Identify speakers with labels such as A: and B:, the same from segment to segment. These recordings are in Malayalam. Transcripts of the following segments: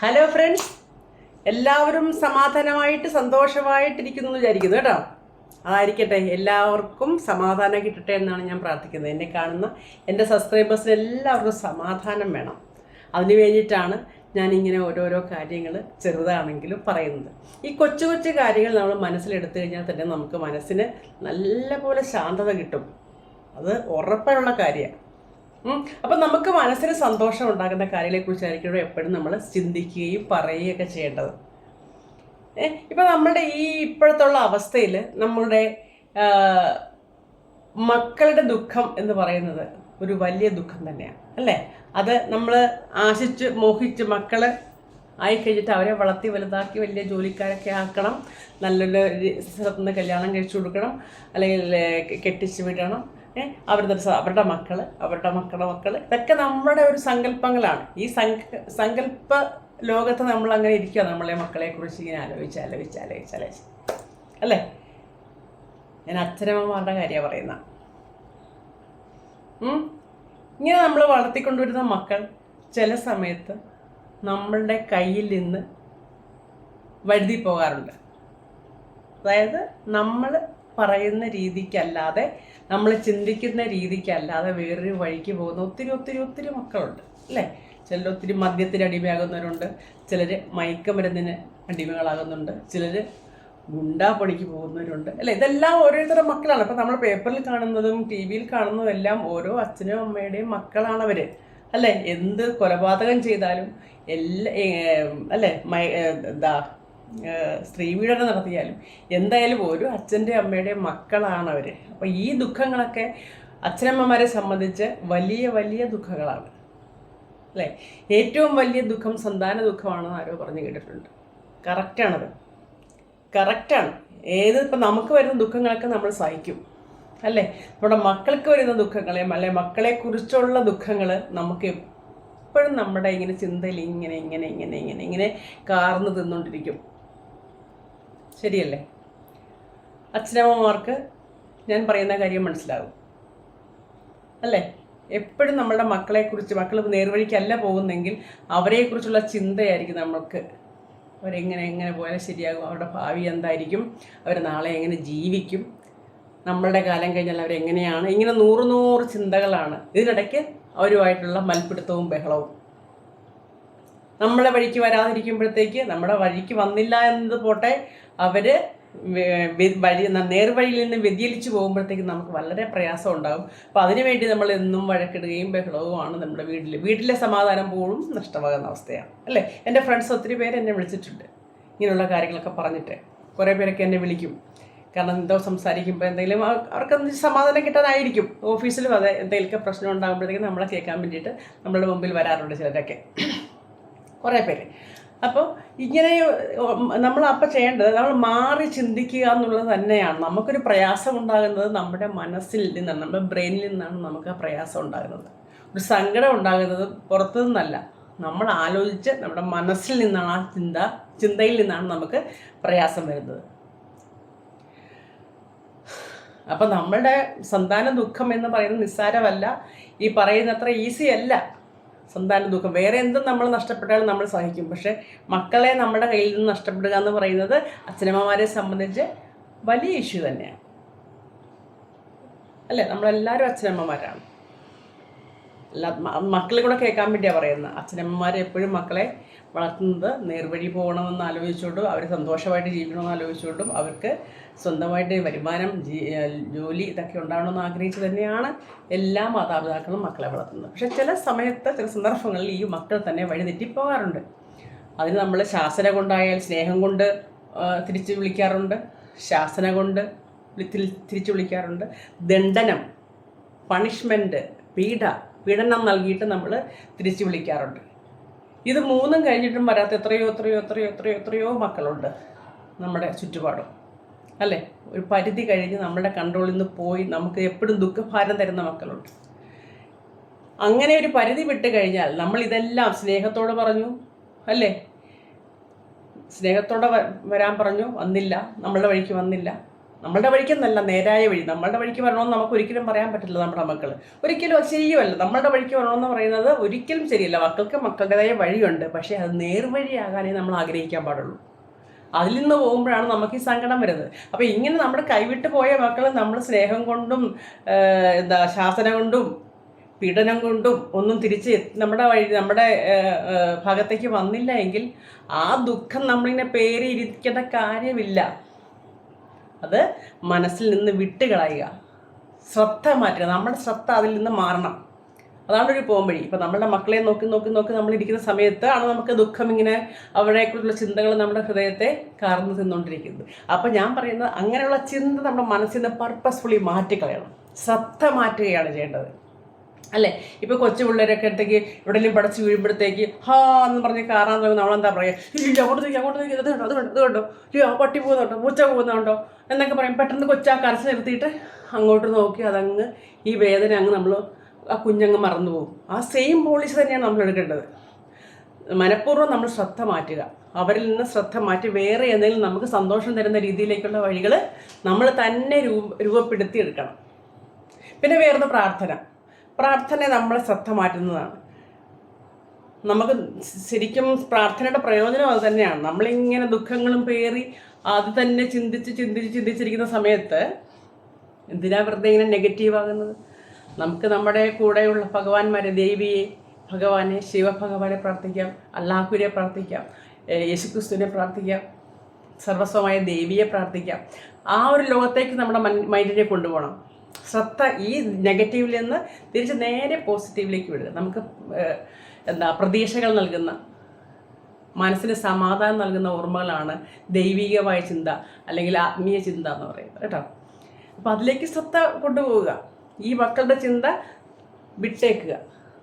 A: ഹലോ ഫ്രണ്ട്സ് എല്ലാവരും സമാധാനമായിട്ട് സന്തോഷമായിട്ടിരിക്കുന്നു എന്ന് വിചാരിക്കുന്നു കേട്ടോ. അതായിരിക്കട്ടെ എല്ലാവർക്കും സമാധാനം കിട്ടട്ടെ എന്നാണ് ഞാൻ പ്രാർത്ഥിക്കുന്നത്. എന്നെ കാണുന്ന എന്റെ സബ്സ്ക്രൈബേഴ്സിന് എല്ലാവർക്കും സമാധാനം വേണം. അതിന് വേണ്ടിയിട്ടാണ് ഞാനിങ്ങനെ ഓരോരോ കാര്യങ്ങൾ ചെറുതാണെങ്കിലും പറയുന്നത്. ഈ കൊച്ചു കൊച്ചു കാര്യങ്ങൾ നമ്മൾ മനസ്സിലെടുത്തു കഴിഞ്ഞാൽ തന്നെ നമുക്ക് മനസ്സിന് നല്ലപോലെ ശാന്തത കിട്ടും. അത് ഉറപ്പായുള്ള കാര്യമാണ്. അപ്പം നമുക്ക് മനസ്സിന് സന്തോഷം ഉണ്ടാകുന്ന കാര്യങ്ങളെക്കുറിച്ചായിരിക്കും എപ്പോഴും നമ്മൾ ചിന്തിക്കുകയും പറയുകയൊക്കെ ചെയ്യേണ്ടത്. ഇപ്പം നമ്മുടെ ഈ ഇപ്പോഴത്തുള്ള അവസ്ഥയിൽ നമ്മുടെ മക്കളുടെ ദുഃഖം എന്ന് പറയുന്നത് ഒരു വലിയ ദുഃഖം തന്നെയാണ് അല്ലേ? അത് നമ്മൾ ആശിച്ച് മോഹിച്ച് മക്കൾ ആയിക്കഴിഞ്ഞിട്ട് അവരെ വളർത്തി വലുതാക്കി വലിയ ജോലിക്കാരൊക്കെ ആക്കണം നല്ലൊരു സ്ഥലത്തുനിന്ന് സ്ഥലത്ത് നിന്ന് കല്യാണം കഴിച്ചു കൊടുക്കണം അല്ലെങ്കിൽ കെട്ടിച്ച് വിടണം അവരുടെ അവരുടെ മക്കൾ അവരുടെ മക്കളുടെ മക്കൾ ഇതൊക്കെ നമ്മുടെ ഒരു സങ്കല്പങ്ങളാണ്. ഈ സങ്ക സങ്കല്പ ലോകത്ത് നമ്മൾ അങ്ങനെ ഇരിക്കുക നമ്മളെ മക്കളെ കുറിച്ച് ഇങ്ങനെ ആലോചിച്ച് ആലോചിച്ച് ആലോചിച്ച് ആലോചിച്ച്. അല്ലേ? ഞാൻ അച്ഛനമ്മമാരുടെ കാര്യമാണ് പറയുന്ന? ഇങ്ങനെ നമ്മൾ വളർത്തിക്കൊണ്ടുവരുന്ന മക്കൾ ചില സമയത്ത് നമ്മളുടെ കയ്യിൽ നിന്ന് വഴുതി പോകാറുണ്ട്. അതായത് നമ്മൾ പറയുന്ന രീതിക്കല്ലാതെ നമ്മൾ ചിന്തിക്കുന്ന രീതിക്കല്ലാതെ വേറൊരു വഴിക്ക് പോകുന്ന ഒത്തിരി ഒത്തിരി ഒത്തിരി മക്കളുണ്ട് അല്ലേ? ചിലർ ഒത്തിരി മദ്യത്തിന് അടിമയാകുന്നവരുണ്ട് ചിലർ മയക്കമരുന്നിന് അടിമകളാകുന്നുണ്ട് ചിലർ ഗുണ്ടാ പണിക്ക് പോകുന്നവരുണ്ട് അല്ലെ? ഇതെല്ലാം ഓരോരുത്തരുടെ മക്കളാണ്. അപ്പം നമ്മൾ പേപ്പറിൽ കാണുന്നതും ടി വിയിൽ കാണുന്നതും എല്ലാം ഓരോ അച്ഛനും അമ്മയുടെയും മക്കളാണ് അവർ അല്ലേ? എന്ത് കൊലപാതകം ചെയ്താലും എല്ലാ അല്ലേ? മയ എന്താ ഏഹ് സ്ത്രീപീഡനം നടത്തിയാലും. എന്തായാലും ഒരു അച്ഛന്റെ അമ്മയുടെ മക്കളാണ് അവർ അപ്പോൾ ഈ ദുഃഖങ്ങളൊക്കെ അച്ഛനമ്മമാരെ സംബന്ധിച്ച് വലിയ വലിയ ദുഃഖങ്ങളാണ്. അല്ലേ? ഏറ്റവും വലിയ ദുഃഖം സന്താന ദുഃഖമാണെന്ന് ആരോ പറഞ്ഞു കേട്ടിട്ടുണ്ട്. കറക്റ്റാണത് കറക്റ്റാണ് ഏത് ഇപ്പം നമുക്ക് വരുന്ന ദുഃഖങ്ങളൊക്കെ നമ്മൾ സഹിക്കും. അല്ലേ? നമ്മുടെ മക്കൾക്ക് വരുന്ന ദുഃഖങ്ങളെ അല്ലെ മക്കളെക്കുറിച്ചുള്ള ദുഃഖങ്ങൾ നമുക്ക് എപ്പോഴും നമ്മുടെ ഇങ്ങനെ ചിന്തയിൽ ഇങ്ങനെ ഇങ്ങനെ ഇങ്ങനെ ഇങ്ങനെ ഇങ്ങനെ കാർന്ന് തിന്നുകൊണ്ടിരിക്കും ശരിയല്ലേ? അച്ഛനമ്മമാർക്ക് ഞാൻ പറയുന്ന കാര്യം മനസ്സിലാകും അല്ലേ? എപ്പോഴും നമ്മളുടെ മക്കളെക്കുറിച്ച് മക്കൾ നേർവഴിക്കല്ല പോകുന്നെങ്കിൽ അവരെക്കുറിച്ചുള്ള ചിന്തയായിരിക്കും നമ്മൾക്ക്. അവരെങ്ങനെ എങ്ങനെ പോയാൽ ശരിയാകും. അവരുടെ ഭാവി എന്തായിരിക്കും? അവർ നാളെ എങ്ങനെ ജീവിക്കും? നമ്മളുടെ കാലം കഴിഞ്ഞാൽ അവരെങ്ങനെയാണ് ഇങ്ങനെ നൂറ് നൂറ് ചിന്തകളാണ്. ഇതിനിടയ്ക്ക് അവരുമായിട്ടുള്ള മൽപ്പിടുത്തവും ബഹളവും. നമ്മളെ വഴിക്ക് വരാതിരിക്കുമ്പോഴത്തേക്ക് നമ്മുടെ വഴിക്ക് വന്നില്ല എന്നത് പോട്ടെ അവർ വഴി നേർവഴിയിൽ നിന്ന് വ്യതിയലിച്ചു പോകുമ്പോഴത്തേക്ക് നമുക്ക് വളരെ പ്രയാസം ഉണ്ടാകും. അപ്പോൾ അതിനുവേണ്ടി നമ്മൾ എന്നും വഴക്കിടുകയും ബഹളവുമാണ് നമ്മുടെ വീട്ടിൽ. വീട്ടിലെ സമാധാനം പോലും നഷ്ടമാകുന്ന അവസ്ഥയാണ്. അല്ലേ? എന്റെ ഫ്രണ്ട്സ് ഒത്തിരി പേര് എന്നെ വിളിച്ചിട്ടുണ്ട്. ഇങ്ങനെയുള്ള കാര്യങ്ങളൊക്കെ പറഞ്ഞിട്ട്. കുറേ പേരൊക്കെ എന്നെ വിളിക്കും. കാരണം എന്തോ സംസാരിക്കുമ്പോൾ എന്തെങ്കിലും അവർക്ക് എന്തെങ്കിലും സമാധാനം കിട്ടാനായിരിക്കും ഓഫീസിലും അതെ എന്തെങ്കിലുമൊക്കെ പ്രശ്നം ഉണ്ടാകുമ്പോഴത്തേക്കും നമ്മളെ കേൾക്കാൻ വേണ്ടിയിട്ട് നമ്മളുടെ മുമ്പിൽ വരാറുണ്ട് ചിലരൊക്കെ. കുറേ പേര്. അപ്പോൾ ഇങ്ങനെ നമ്മൾ അപ്പം ചെയ്യേണ്ടത് നമ്മൾ മാറി ചിന്തിക്കുക എന്നുള്ളത് തന്നെയാണ്. നമുക്കൊരു പ്രയാസം ഉണ്ടാകുന്നത് നമ്മുടെ മനസ്സിൽ നിന്നാണ് നമ്മുടെ ബ്രെയിനിൽ നിന്നാണ് നമുക്ക് ആ പ്രയാസം ഉണ്ടാകുന്നത്. ഒരു സങ്കടം ഉണ്ടാകുന്നത് പുറത്തു നിന്നല്ല. നമ്മൾ ആലോചിച്ച് നമ്മുടെ മനസ്സിൽ നിന്നാണ് ആ ചിന്ത ചിന്തയിൽ നിന്നാണ് നമുക്ക് പ്രയാസം വരുന്നത്. അപ്പം നമ്മളുടെ സന്താന ദുഃഖം എന്ന് പറയുന്നത് നിസ്സാരമല്ല. ഈ പറയുന്നത്ര ഈസി അല്ല. സന്താന ദുഃഖം. വേറെ എന്തും നമ്മൾ നഷ്ടപ്പെട്ടാലും നമ്മൾ സഹിക്കും. പക്ഷേ മക്കളെ നമ്മുടെ കയ്യിൽ നിന്ന് നഷ്ടപ്പെടുക എന്ന് പറയുന്നത് അച്ഛനമ്മമാരെ സംബന്ധിച്ച് വലിയ ഇഷ്യൂ തന്നെയാണ്. അല്ലേ? നമ്മളെല്ലാവരും അച്ഛനമ്മമാരാണ്. അല്ല മക്കളെ കൂടെ കേൾക്കാൻ വേണ്ടിയാണ് പറയുന്നത്. അച്ഛനമ്മമാർ എപ്പോഴും മക്കളെ വളർത്തുന്നത് നേർവഴി പോകണമെന്ന് ആലോചിച്ചുകൊണ്ടും അവർ സന്തോഷമായിട്ട് ജീവിക്കണമെന്ന് ആലോചിച്ചുകൊണ്ടും അവർക്ക് സ്വന്തമായിട്ട് വരുമാനം ജോലി ഇതൊക്കെ ഉണ്ടാവണമെന്ന് ആഗ്രഹിച്ച് തന്നെയാണ് എല്ലാ മാതാപിതാക്കളും മക്കളെ വളർത്തുന്നത്. പക്ഷേ ചില സമയത്ത് ചില സന്ദർഭങ്ങളിൽ ഈ മക്കൾ തന്നെ വഴിതെറ്റിപ്പോകാറുണ്ട് അതിന് നമ്മൾ ശാസന കൊണ്ടായാൽ സ്നേഹം കൊണ്ട് തിരിച്ച് വിളിക്കാറുണ്ട്. ശാസന കൊണ്ട് തിരിച്ചു വിളിക്കാറുണ്ട്. ദണ്ഡനം പണിഷ്മെന്റ് പീഡ പീഡനം നൽകിയിട്ട് നമ്മൾ തിരിച്ചു വിളിക്കാറുണ്ട്. ഇത് മൂന്നും കഴിഞ്ഞിട്ടും വരാത്ത എത്രയോ എത്രയോ എത്രയോ എത്രയോ എത്രയോ മക്കളുണ്ട് നമ്മുടെ ചുറ്റുപാടും. അല്ലേ? ഒരു പരിധി കഴിഞ്ഞ് നമ്മുടെ കൺട്രോളിൽ നിന്ന് പോയി നമുക്ക് എപ്പോഴും ദുഃഖഭാരം തരുന്ന മക്കളുണ്ട്. അങ്ങനെ ഒരു പരിധി വിട്ട് കഴിഞ്ഞാൽ നമ്മൾ ഇതെല്ലാം സ്നേഹത്തോടെ പറഞ്ഞു അല്ലേ? സ്നേഹത്തോടെ വരാൻ പറഞ്ഞു വന്നില്ല. നമ്മളുടെ വഴിക്ക് വന്നില്ല. നമ്മളുടെ വഴിക്ക് വഴിക്കെന്നല്ല നേരായ വഴി. നമ്മളുടെ വഴിക്ക് വരണമെന്ന് നമുക്ക് ഒരിക്കലും പറയാൻ പറ്റില്ല നമ്മുടെ മക്കൾ ഒരിക്കലും ശരിയുമല്ല. നമ്മളുടെ വഴിക്ക് വരണമെന്ന് പറയുന്നത് ഒരിക്കലും ശരിയല്ല. മക്കൾക്ക് മക്കളുടേതായ വഴിയുണ്ട്. പക്ഷേ അത് നേർവഴിയാകാനേ നമ്മൾ ആഗ്രഹിക്കാൻ പാടുള്ളൂ. അതിൽ നിന്ന് പോകുമ്പോഴാണ് നമുക്ക് ഈ സങ്കടം വരുന്നത്. അപ്പോൾ ഇങ്ങനെ നമ്മുടെ കൈവിട്ട് പോയ മക്കൾ നമ്മൾ സ്നേഹം കൊണ്ടും എന്താ ശാസന കൊണ്ടും പീഡനം കൊണ്ടും ഒന്നും തിരിച്ച് നമ്മുടെ വഴി നമ്മുടെ ഭാഗത്തേക്ക് വന്നില്ല എങ്കിൽ ആ ദുഃഖം നമ്മളിങ്ങനെ പേരിയിരിക്കേണ്ട കാര്യമില്ല. അത് മനസ്സിൽ നിന്ന് വിട്ടുകളയുക. ശ്രദ്ധ മാറ്റുക. നമ്മുടെ ശ്രദ്ധ അതിൽ നിന്ന് മാറണം. അതാണ് ഒരു പോംവഴി ഇപ്പം നമ്മളുടെ മക്കളെ നോക്കി നോക്കി നോക്കി നമ്മൾ ഇരിക്കുന്ന സമയത്ത് ആണ് നമുക്ക് ദുഃഖം ഇങ്ങനെ അവരെക്കുറിച്ചുള്ള ചിന്തകൾ നമ്മുടെ ഹൃദയത്തെ കാർന്നു തിന്നുകൊണ്ടിരിക്കുന്നത്. അപ്പം ഞാൻ പറയുന്നത് അങ്ങനെയുള്ള ചിന്ത നമ്മുടെ മനസ്സിൽ നിന്ന് പർപ്പസ്ഫുള്ളി മാറ്റിക്കളയണം. ശ്രദ്ധ മാറ്റുകയാണ് ചെയ്യേണ്ടത്. അല്ലേ? ഇപ്പോൾ കൊച്ചു പിള്ളേരൊക്കെ അടുത്തേക്ക് എവിടെയെങ്കിലും പടച്ച് വീഴുമ്പോഴത്തേക്ക് ഹാ എന്ന് പറഞ്ഞ് കാറാൻ തുടങ്ങും നമ്മളെന്താ പറയുക ഇല്ല അങ്ങോട്ട് നോക്കി അങ്ങോട്ട് നോക്കി. അത് കണ്ടോ അത് കണ്ടോ അത് കണ്ടോ? ഇല്ല പട്ടി പോകുന്നുണ്ടോ? പൂച്ച പോകുന്നുണ്ടോ? എന്നൊക്കെ പറയും. പെട്ടെന്ന് കൊച്ചാ കരച്ച് നിർത്തിയിട്ട് അങ്ങോട്ട് നോക്കി അതങ്ങ് ഈ വേദന അങ്ങ് നമ്മൾ ആ കുഞ്ഞങ്ങ് മറന്നു പോകും. ആ സെയിം പോളിസി തന്നെയാണ് നമ്മൾ എടുക്കേണ്ടത്. മനഃപൂർവം നമ്മൾ ശ്രദ്ധ മാറ്റുക. അവരിൽ നിന്ന് ശ്രദ്ധ മാറ്റി വേറെ എന്തെങ്കിലും നമുക്ക് സന്തോഷം തരുന്ന രീതിയിലേക്കുള്ള വഴികൾ നമ്മൾ തന്നെ രൂപ രൂപപ്പെടുത്തി എടുക്കണം പിന്നെ വേറൊന്ന് പ്രാർത്ഥന. പ്രാർത്ഥന നമ്മളെ ശ്രദ്ധ മാറ്റുന്നതാണ്. നമുക്ക് ശരിക്കും പ്രാർത്ഥനയുടെ പ്രയോജനം അത് തന്നെയാണ്. നമ്മളിങ്ങനെ ദുഃഖങ്ങളും പേറി അത് തന്നെ ചിന്തിച്ച് ചിന്തിച്ച് ചിന്തിച്ചിരിക്കുന്ന സമയത്ത് എന്തിനാ വെറുതെ ഇങ്ങനെ നെഗറ്റീവ് ആകുന്നത്? നമുക്ക് നമ്മുടെ കൂടെയുള്ള ഭഗവാന്മാരെ ദേവിയെ ഭഗവാനെ ശിവഭഗവാനെ പ്രാർത്ഥിക്കാം അല്ലാഹുവിനെ പ്രാർത്ഥിക്കാം യേശുക്രിസ്തുവിനെ പ്രാർത്ഥിക്കാം സർവസ്വമായ ദേവിയെ പ്രാർത്ഥിക്കാം. ആ ഒരു ലോകത്തേക്ക് നമ്മുടെ മൻ മൈൻഡിനെ കൊണ്ടുപോകണം. ശ്രദ്ധ ഈ നെഗറ്റീവിൽ നിന്ന് തിരിച്ച് നേരെ പോസിറ്റീവിലേക്ക് വിടുക. നമുക്ക് എന്താ പ്രതീക്ഷകൾ നൽകുന്ന മനസ്സിന് സമാധാനം നൽകുന്ന ഓർമ്മകളാണ് ദൈവികമായ ചിന്ത അല്ലെങ്കിൽ ആത്മീയ ചിന്ത എന്ന് പറയുന്നത്. കേട്ടോ? അപ്പോൾ അതിലേക്ക് ശ്രദ്ധ കൊണ്ടുപോവുക. ഈ മക്കളുടെ ചിന്ത വിട്ടേക്കുക.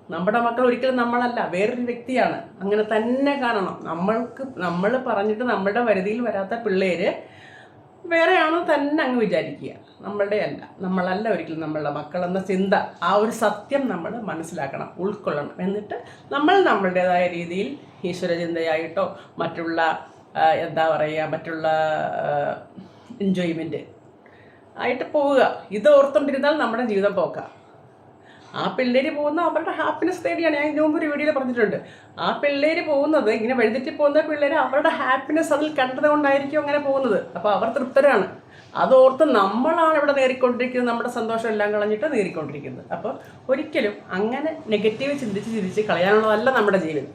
A: നമ്മുടെ മക്കൾ ഒരിക്കലും നമ്മളല്ല വേറൊരു വ്യക്തിയാണ്. അങ്ങനെ തന്നെ കാണണം. നമ്മൾക്ക് നമ്മൾ പറഞ്ഞിട്ട് നമ്മളുടെ വരുതിയിൽ വരാത്ത പിള്ളേര് വേറെയാണ് തന്നെ അങ്ങ് വിചാരിക്കുക. നമ്മളുടെ അല്ല. നമ്മളല്ല ഒരിക്കലും നമ്മളുടെ മക്കളെന്ന ചിന്ത. ആ ഒരു സത്യം നമ്മൾ മനസ്സിലാക്കണം ഉൾക്കൊള്ളണം. എന്നിട്ട് നമ്മൾ നമ്മളുടേതായ രീതിയിൽ ഈശ്വര ചിന്തയായിട്ടോ മറ്റുള്ള എന്താ പറയുക മറ്റുള്ള എൻജോയ്മെന്റ് ആയിട്ട് പോവുക. ഇത് ഓർത്തുകൊണ്ടിരുന്നാൽ നമ്മുടെ ജീവിതം പോക്കാം. ആ പിള്ളേര് പോകുന്ന അവരുടെ ഹാപ്പിനെസ് തേടിയാണ്. ഞാൻ ഇതിനു മുമ്പ് ഒരു വീഡിയോയിൽ പറഞ്ഞിട്ടുണ്ട്. ആ പിള്ളേര് പോകുന്നത് ഇങ്ങനെ വഴുതിറ്റി പോകുന്ന പിള്ളേർ അവരുടെ ഹാപ്പിനെസ് അതിൽ കണ്ടത് കൊണ്ടായിരിക്കും അങ്ങനെ പോകുന്നത്. അപ്പോൾ അവർ തൃപ്തരാണ്. അതോർത്ത് നമ്മളാണ് ഇവിടെ നേറിക്കൊണ്ടിരിക്കുന്നത് നമ്മുടെ സന്തോഷം എല്ലാം കളഞ്ഞിട്ട് നേറിക്കൊണ്ടിരിക്കുന്നത് അപ്പോൾ ഒരിക്കലും അങ്ങനെ നെഗറ്റീവ് ചിന്തിച്ച് ചിന്തിച്ച് കളയാനുള്ളതല്ല നമ്മുടെ ജീവിതം.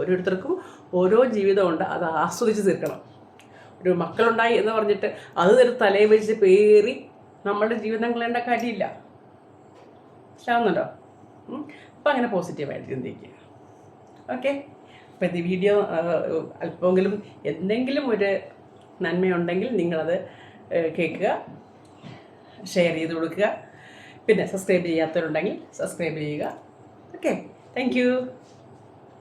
A: ഓരോരുത്തർക്കും ഓരോ ജീവിതമുണ്ട് അത് ആസ്വദിച്ച് തീർക്കണം. ഒരു മക്കളുണ്ടായി എന്ന് പറഞ്ഞിട്ട് അത് ഒരു തലയിൽ വെച്ച് പേറി നമ്മുടെ ജീവിതം കളയേണ്ട കാര്യമില്ല. മനസ്സിലാവുന്നുണ്ടോ? അപ്പം അങ്ങനെ പോസിറ്റീവായിട്ട് ചിന്തിക്കുക. ഓക്കെ അപ്പം ഇത് വീഡിയോ അല്പമെങ്കിലും എന്തെങ്കിലും ഒരു നന്മയുണ്ടെങ്കിൽ നിങ്ങളത് കേൾക്കുക ഷെയർ ചെയ്ത് കൊടുക്കുക. പിന്നെ സബ്സ്ക്രൈബ് ചെയ്യാത്തവരുണ്ടെങ്കിൽ സബ്സ്ക്രൈബ് ചെയ്യുക. Okay thank